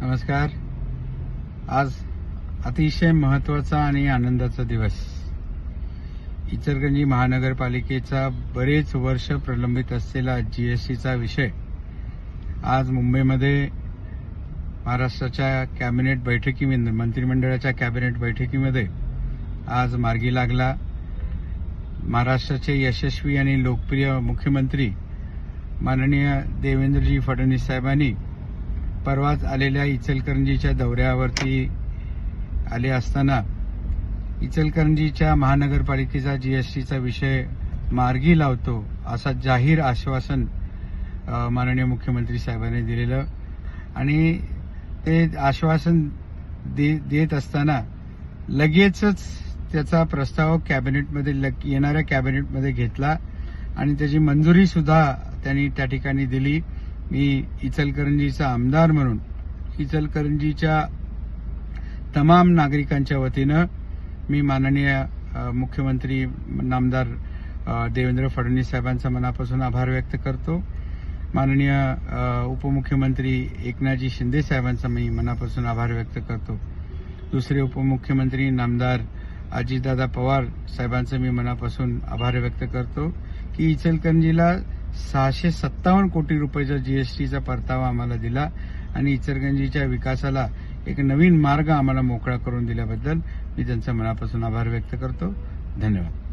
नमस्कार. आज अतिशय महत्त्वाचा आणि आनंदाचा दिवस. इचलकरंजी महानगरपालिकेचा बरेच वर्ष प्रलंबित असलेला जीएसटीचा विषय. आज मुंबईमध्ये महाराष्ट्राच्या कॅबिनेट बैठकीमध्ये मंत्रिमंडळाच्या कॅबिनेट बैठकीमध्ये आज मार्गी लागला. महाराष्ट्राचे यशस्वी आणि लोकप्रिय मुख्यमंत्री माननीय देवेंद्रजी फडणवीस साहेबांनी परवाच आलेल्या इचलकरंजीच्या दौऱ्यावरती आले असताना इचलकरंजीच्या महानगरपालिकेचा जीएसटीचा विषय मार्गी लावतो असा जाहीर आश्वासन माननीय मुख्यमंत्री साहेबांनी दिलेलं. आणि ते आश्वासन दे- देत असताना लगेचच त्याचा प्रस्ताव कॅबिनेटमध्ये लग- येणाऱ्या कॅबिनेटमध्ये घेतला आणि त्याची मंजुरीसुद्धा त्यांनी त्या ठिकाणी दिली. मी इचलकरंजीचा आमदार म्हणून इचलकरंजीच्या तमाम नागरिकांच्या वतीनं मी माननीय मुख्यमंत्री नामदार देवेंद्र फडणवीस साहेबांचा मनापासून आभार व्यक्त करतो. माननीय उपमुख्यमंत्री एकनाथजी शिंदे साहेबांचा मी मनापासून आभार व्यक्त करतो. दुसरे उपमुख्यमंत्री नामदार अजितदादा पवार साहेबांचं मी मनापासून आभार व्यक्त करतो की इचलकरंजीला सहाशे सत्तावन्न कोटी रुपयाचा जीएसटीचा परतावा आम्हाला दिला आणि इचलकरंजीच्या विकासाला एक नवीन मार्ग आम्हाला मोकळा करून दिल्याबद्दल मी त्यांचा मनापासून आभार व्यक्त करतो. धन्यवाद.